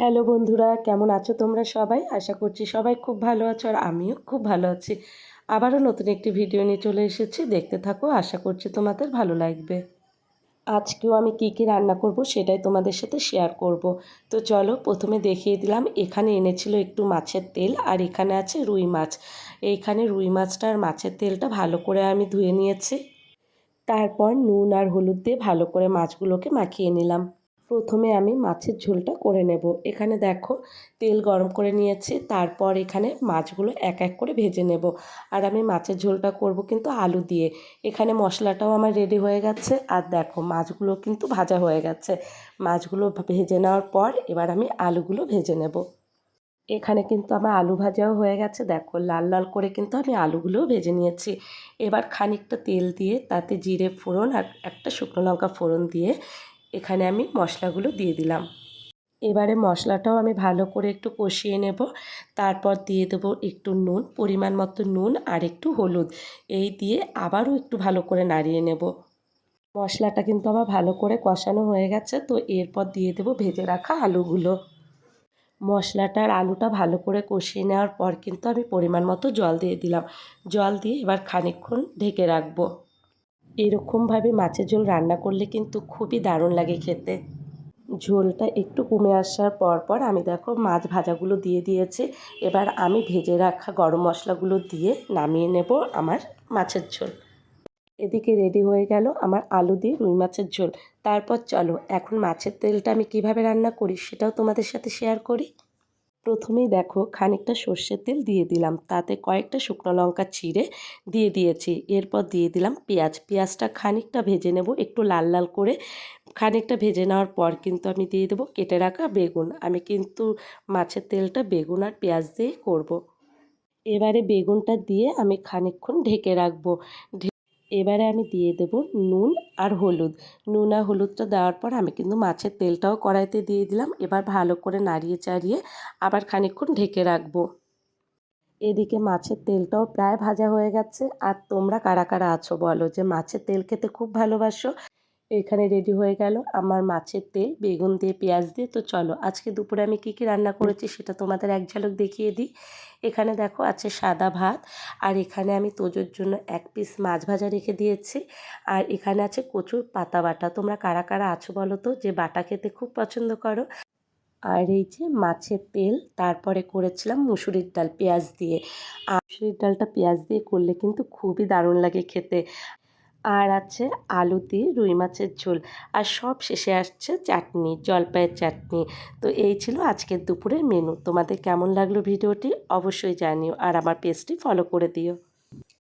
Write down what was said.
Hello বন্ধুরা, কেমন আছো তোমরা সবাই? আশা করছি সবাই খুব ভালো আছো আর আমিও খুব ভালো আছি। আবারও নতুন একটি ভিডিও নিয়ে চলে এসেছি। দেখতে থাকো, আশা করছি তোমাদের ভালো লাগবে। আজকেও আমি কি কি রান্না করব সেটাই তোমাদের সাথে শেয়ার করব। তো চলো, প্রথমে দেখিয়ে দিলাম, এখানে এনেছিল একটু মাছের তেল আর এখানে আছে রুই মাছ। এইখানে রুই মাছটা আর মাছের তেলটা ভালো করে আমি ধুয়ে নিয়েছি। তারপর নুন আর হলুদ দিয়ে ভালো করে মাছগুলোকে মাখিয়ে নিলাম। প্রথমে আমি মাছের ঝোলটা করে নেব। এখানে দেখো তেল গরম করে নিয়েছি, তারপর এখানে মাছগুলো এক এক করে ভেজে নেব। আর আমি মাছের ঝোলটা করব কিন্তু আলু দিয়ে। এখানে মশলাটাও আমার রেডি হয়ে গেছে। আর দেখো মাছগুলো কিন্তু ভাজা হয়ে গেছে। মাছগুলো ভেজে নেওয়ার পর এবার আমি আলুগুলো ভেজে নেব। এখানে কিন্তু আমার আলু ভাজাও হয়ে গেছে। দেখো লাল লাল করে কিন্তু আমি আলুগুলোও ভেজে নিয়েছি। এবার খানিকটা তেল দিয়ে তাতে জিরে ফোড়ন আর একটা শুকনো লঙ্কা ফোড়ন দিয়ে এখানে আমি মশলাগুলো দিয়ে দিলাম। এবারে মশলাটাও আমি ভালো করে একটু কষিয়ে নেব। তারপর দিয়ে দেবো একটু নুন, পরিমাণ মতো নুন আর একটু হলুদ। এই দিয়ে আবারও একটু ভালো করে নাড়িয়ে নেব। মশলাটা কিন্তু আমার ভালো করে কষানো হয়ে গেছে, তো এরপর দিয়ে দেবো ভেজে রাখা আলুগুলো। মশলাটার আলুটা ভালো করে কষিয়ে নেওয়ার পর কিন্তু আমি পরিমাণ মতো জল দিয়ে দিলাম। জল দিয়ে এবার খানিকক্ষণ ঢেকে রাখব। এরকমভাবে মাছের ঝোল রান্না করলে কিন্তু খুবই দারুণ লাগে খেতে। ঝোলটা একটু কমে আসার পর পর আমি দেখো মাছ ভাজাগুলো দিয়ে দিয়েছি। এবার আমি ভেজে রাখা গরম মশলাগুলো দিয়ে নামিয়ে নেব আমার মাছের ঝোল। এদিকে রেডি হয়ে গেল আমার আলু দিয়ে রুই মাছের ঝোল। তারপর চলো, এখন মাছের তেলটা আমি কীভাবে রান্না করি সেটাও তোমাদের সাথে শেয়ার করি। প্রথমেই দেখো খানিকটা সর্ষের তেল দিয়ে দিলাম। তাতে কয়েকটা শুকনো লঙ্কা চিড়ে দিয়ে দিয়েছি। এরপর দিয়ে দিলাম পেঁয়াজ। পেঁয়াজটা খানিকটা ভেজে নেব। একটু লাল লাল করে খানিকটা ভেজে নেওয়ার পর কিন্তু আমি দিয়ে দেবো কেটে রাখা বেগুন। আমি কিন্তু মাছের তেলটা বেগুন আর পেঁয়াজ দিয়েই করব। এবারে বেগুনটা দিয়ে আমি খানিকক্ষণ ঢেকে রাখব। এবারে আমি দিয়ে দেব নুন আর হলুদ। নুন আর হলুদটা দেওয়ার পর আমি কিন্তু মাছের তেলটাও কড়াইতে দিয়ে দিলাম। এবার ভালো করে নাড়িয়ে চাড়িয়ে আবার খানিকক্ষণ ঢেকে রাখব। এদিকে মাছের তেলটাও প্রায় ভাজা হয়ে গেছে। আর তোমরা কারা কারা আছো বলো যে মাছের তেল খেতে খুব ভালোবাসো? এখানে রেডি হয়ে গেল আমার মাছের তেল, বেগুন দিয়ে পেঁয়াজ দিয়ে। তো চলো, আজকে দুপুরে আমি কী কী রান্না করেছি সেটা তোমাদের এক ঝালক দেখিয়ে দিই। এখানে দেখো আছে সাদা ভাত, আর এখানে আমি তোজোর জন্য এক পিস মাছ ভাজা রেখে দিয়েছি। আর এখানে আছে কচুর পাতা বাটা। তোমরা কারা কারা আছো বলো তো? যে বাটা খেতে খুব পছন্দ করো। আর এই যে মাছের তেল, তারপরে করেছিলাম মুসুরির ডাল পেঁয়াজ দিয়ে। মুসুরির ডালটা পেঁয়াজ দিয়ে করলে কিন্তু খুবই দারুণ লাগে খেতে। আর আছে আলু দিয়ে রুই মাছের ঝোল। আর সব শেষে আসছে চাটনি, জলপাইয়ের চাটনি। তো এই ছিল আজকের দুপুরের মেনু তোমাদের কেমন লাগল ভিডিওটি অবশ্যই জানিও। আর আমার পেজটি ফলো করে দিও।